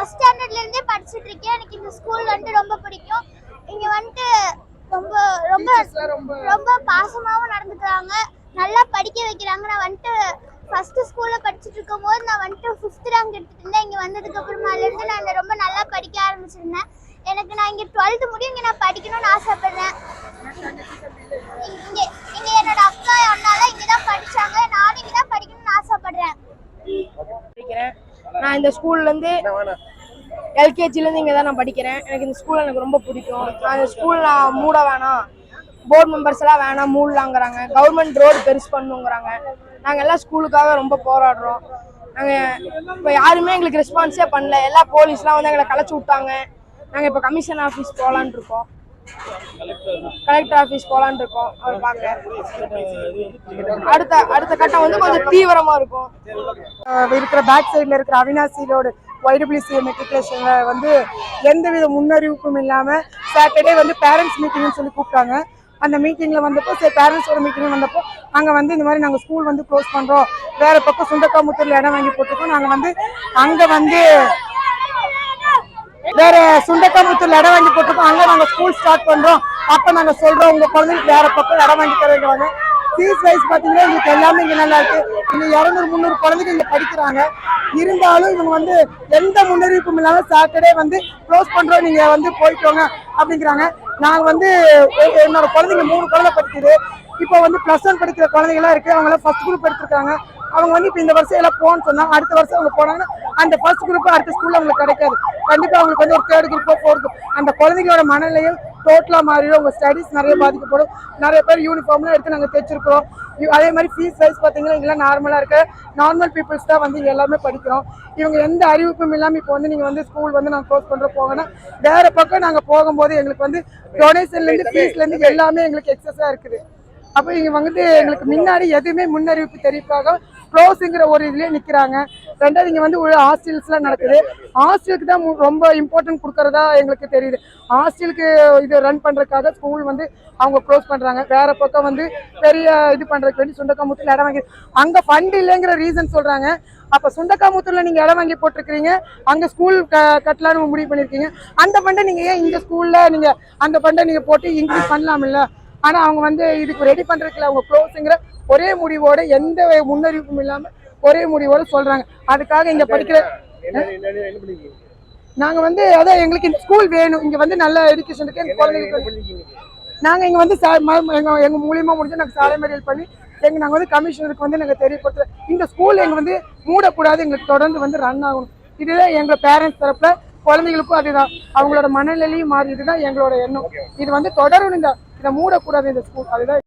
First ஸ்டாண்டர்ட்ல இருந்தே படிச்சிட்டு இருக்கேன். எனக்கு இந்த ஸ்கூல் வந்துட்டு ரொம்ப பிடிக்கும். இங்க வந்துட்டு ரொம்ப ரொம்ப ரொம்ப பாசமாவும் நடந்துக்கிறாங்க. நல்லா படிக்க வைக்கிறாங்க. நான் வந்துட்டு ஃபர்ஸ்ட் ஸ்கூல்ல படிச்சுட்டு இருக்கும்போது நான் வந்துட்டு ஃபிஃப்த் ரேங்க் எடுத்துட்டு இருந்தேன். இங்க வந்ததுக்கு அப்புறமால இருந்து நான் ரொம்ப நல்லா படிக்க ஆரம்பிச்சிருந்தேன். எனக்கு நான் இங்க டுவெல்த் முடியும். இங்க நான் படிக்கணும்னு ஆசைப்படுறேன். இங்க இங்க என்னோட அக்கா அண்ணாலாம் இங்க தான் படிச்சாங்க நானும் இங்க தான் படிக்கணும்னு ஆசைப்படுறேன் படிக்கிறேன் நான் இந்த ஸ்கூல்லேருந்து எல்கேஜிலேருந்து இங்கே தான் நான் படிக்கிறேன். எனக்கு இந்த ஸ்கூல் எனக்கு ரொம்ப பிடிக்கும். இந்த ஸ்கூல் நான் மூட வேணாம். போர்டு மெம்பர்ஸ் எல்லாம் வேணாம் மூடலாங்கிறாங்க. கவர்மெண்ட் ரோடு பெருசு பண்ணுங்கிறாங்க. நாங்கள் எல்லாம் ஸ்கூலுக்காக ரொம்ப போராடுறோம். நாங்கள் இப்போ யாருமே எங்களுக்கு ரெஸ்பான்ஸே பண்ணல. எல்லா போலீஸ்லாம் வந்து எங்களை கலைச்சி விட்டாங்க. நாங்கள் இப்போ கமிஷன் ஆஃபீஸ் போகலான் இருக்கோம். கலெக்டர் ஆஃபீஸ் போகலான் இருக்கோம் அவர் பார்க்க அடுத்த அடுத்த கட்டம் வந்து கொஞ்சம் தீவிரமாக இருக்கும். இருக்கிற பேக் சைடில் இருக்கிற அவினாசி ஒய்டபிள்யூசிஏ மெட்ரிகுலேஷனில் வந்து வந்து எந்தவித முன்னறிவிப்பும் இல்லாமல் சாட்டர்டே வந்து பேரண்ட்ஸ் மீட்டிங்னு சொல்லி கூப்பிட்டாங்க. அந்த மீட்டிங்கில் வந்தப்போ சரி பேரண்ட்ஸோட மீட்டிங் வந்தப்போ அங்கே வந்து இந்த மாதிரி நாங்கள் ஸ்கூல் வந்து க்ளோஸ் பண்ணுறோம் வேறு பக்கம் சுண்டக்காமுத்தூரில் இடம் வாங்கி போட்டிருக்கோம். நாங்கள் வந்து அங்கே வந்து வேற சுண்டக்காமுத்தூர்ல இடம் வாங்கி போட்டிருக்கோம். அங்க நாங்க ஸ்கூல் ஸ்டார்ட் பண்றோம். அப்ப நாங்க சொல்றோம் உங்க குழந்தைங்களுக்கு வேற பக்கம் இடம் வாங்கி தருவாங்க ஃபீஸ் வைஸ் பாத்தீங்கன்னா இவங்களுக்கு எல்லாமே இங்க நல்லா இருக்கு. இங்க இரநூறு முந்நூறு குழந்தைங்க இங்க படிக்கிறாங்க. இருந்தாலும் இவங்க வந்து எந்த முன்னறிவிப்பும் இல்லாம சாட்டர்டே வந்து க்ளோஸ் பண்றோம். நீங்க வந்து போயிட்டோங்க அப்படிங்கிறாங்க. நாங்க வந்து என்னோட குழந்தைங்க மூணு குழந்தை படிக்குது. இப்போ வந்து ப்ளஸ் ஒன் படிக்கிற குழந்தைங்களாம் இருக்கு. அவங்க எல்லாம் ஃபர்ஸ்ட் குரூப் எடுத்திருக்காங்க. அவங்க வந்து இப்போ இந்த வருஷம் எல்லாம் போன்னு சொன்னாங்க அடுத்த வருஷம் அவங்க போனாங்கன்னா அந்த ஃபர்ஸ்ட் குரூப் அடுத்த ஸ்கூல்ல அவங்களுக்கு கிடைக்காது. கண்டிப்பா அவங்களுக்கு வந்து ஒரு தேர்ட் குரூப்போ ஃபோர்த் அந்த குழந்தைங்களோட மனநிலையும் டோட்டலா மாறிடும். உங்க ஸ்டடீஸ் நிறைய பாதிக்கப்படும். நிறைய பேர் யூனிஃபார்ம்லாம் எடுத்து நாங்க தைச்சிருக்கிறோம். அதே மாதிரி ஃபீஸ் வைஸ் பாத்தீங்கன்னா இங்கெல்லாம் நார்மலா இருக்க நார்மல் பீப்புள்ஸ் தான் வந்து எல்லாமே படிக்கிறோம். இவங்க எந்த அறிவிப்பும் இல்லாம இப்போ வந்து நீங்க வந்து ஸ்கூல் வந்து நாங்க க்ளோஸ் பண்ற போகணும். வேற பக்கம் நாங்க போகும்போது எங்களுக்கு வந்து டொனேஷன்ல இருந்து ஃபீஸ்ல இருந்து எல்லாமே எங்களுக்கு எக்ஸஸா இருக்குது. அப்போ இங்கே வந்துட்டு எங்களுக்கு முன்னாடி எதுவுமே முன்னறிவிப்பு தெரிவிப்பாக க்ளோஸுங்கிற ஒரு இதுலேயே நிற்கிறாங்க ரெண்டாவது இங்கே வந்து ஹாஸ்டல்ஸ்லாம் நடக்குது. ஹாஸ்டலுக்கு தான் ரொம்ப இம்பார்ட்டன்ட் கொடுக்குறதா எங்களுக்கு தெரியுது. ஹாஸ்டலுக்கு இது ரன் பண்ணுறதுக்காக ஸ்கூல் வந்து அவங்க க்ளோஸ் பண்ணுறாங்க வேறு பக்கம் வந்து பெரிய இது பண்ணுறதுக்கு வேண்டி சுண்டக்காமுத்துல இடம் வாங்கி அங்கே ஃபண்ட் இல்லைங்கிற ரீசன் சொல்கிறாங்க அப்போ சுண்டக்காமுத்தூரில் நீங்கள் இடம் வாங்கி போட்டிருக்கிறீங்க. அங்கே ஸ்கூல் க கட்டலான்னு முடிவு பண்ணியிருக்கீங்க அந்த ஃபண்டை நீங்கள் ஏன் இந்த ஸ்கூலில் நீங்கள் அந்த ஃபண்டை நீங்கள் போட்டு இன்க்ரீஸ் பண்ணலாம்ல? ஆனா அவங்க வந்து இதுக்கு ரெடி பண்றதுக்குல அவங்க க்ளோஸுங்கிற ஒரே முடிவோட எந்த முன்னறிவிப்பும் இல்லாம ஒரே முடிவோட சொல்றாங்க. அதுக்காக இங்க படிக்கிற நாங்க வந்து அதான் எங்களுக்கு இந்த ஸ்கூல் வேணும். இங்க வந்து நல்ல எஜுகேஷன் இருக்கு. எங்க குழந்தைங்களுக்கு நாங்க இங்க வந்து எங்க எங்க மூலியமா முடிஞ்சு நாங்க சாலை மறியல் பண்ணி எங்க நாங்க வந்து கமிஷனருக்கு வந்து நாங்க தெரியப்படுத்துற இந்த ஸ்கூல் எங்க வந்து மூடக்கூடாது. எங்களுக்கு தொடர்ந்து வந்து ரன் ஆகணும். இதுதான் எங்க பேரண்ட்ஸ் தரப்புல குழந்தைகளுக்கும் அதுதான். அவங்களோட மனநிலையும் மாறி இதுதான் எங்களோட எண்ணம். இது வந்து தொடரணும் இந்த இதை மூடக்கூடாது இந்த ஸ்கூல் அதுதான்